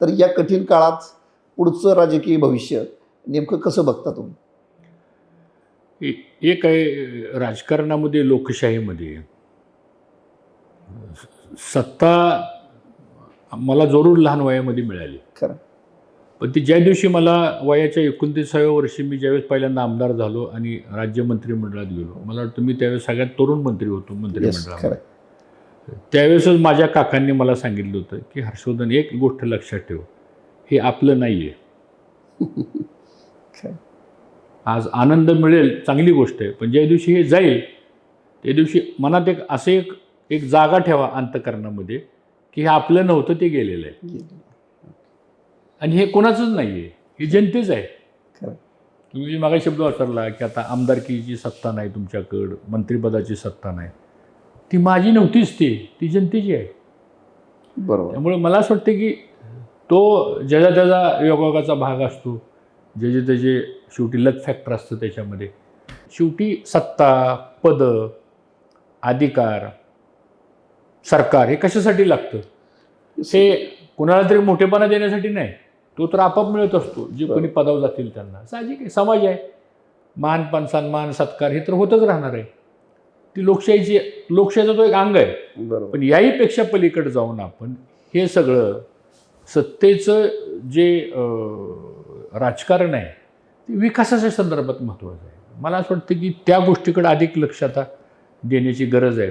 तर या कठीण काळात पुढचं राजकीय भविष्य नेमकं कसं बघता तुम्ही? एक आहे राजकारणामध्ये लोकशाहीमध्ये? सत्ता मला जरूर लहान वयामध्ये मिळाली. खरं. पण ती ज्या दिवशी मला वयाच्या एकोणतीसाव्या वर्षी मी ज्यावेळेस पहिल्यांदा आमदार झालो आणि राज्य मंत्रिमंडळात गेलो मला वाटतं मी त्यावेळेस सगळ्यात तरुण मंत्री होतो मंत्रिमंडळात त्यावेळेसच माझ्या काकांनी मला सांगितलं होतं की हर्षवर्धन एक गोष्ट लक्षात ठेव. हे आपलं नाही आहे आज आनंद मिळेल चांगली गोष्ट आहे. पण ज्या दिवशी हे जाईल त्या दिवशी मनात एक असे एक एक जागा ठेवा अंतकरणामध्ये की हे आपलं नव्हतं ते गेलेलं आहे. आणि हे कोणाचंच नाही आहे हे जनतेच आहे. तुम्ही मागा शब्द वापरला की आता आमदारकीची सत्ता नाही तुमच्याकडं मंत्रिपदाची सत्ता नाही. ती माझी नव्हतीच ती ती जनतेची आहे. बरोबर. त्यामुळे मला असं वाटतं की तो ज्याचा त्याचा योगायोगाचा भाग असतो जे जे त्याचे शेवटी लक फॅक्टर असतं त्याच्यामध्ये. शेवटी सत्ता पद अधिकार सरकार हे कशासाठी लागतं? हे कुणाला तरी मोठेपणा देण्यासाठी नाही. तो तर आपाप मिळत असतो जे कोणी पदावर जातील त्यांना. साहजिक आहे समाज आहे. मानपान सन्मान सत्कार हे तर होतच राहणार आहे. ती लोकशाहीची लोकशाहीचा तो एक अंग आहे. बरोबर. पण याही पेक्षा पलीकडे जाऊन आपण हे सगळं सत्तेचं जे राजकारण आहे ते विकासाच्या संदर्भात महत्त्वाचं आहे. मला असं वाटतं की त्या गोष्टीकडे अधिक लक्ष आता देण्याची गरज आहे.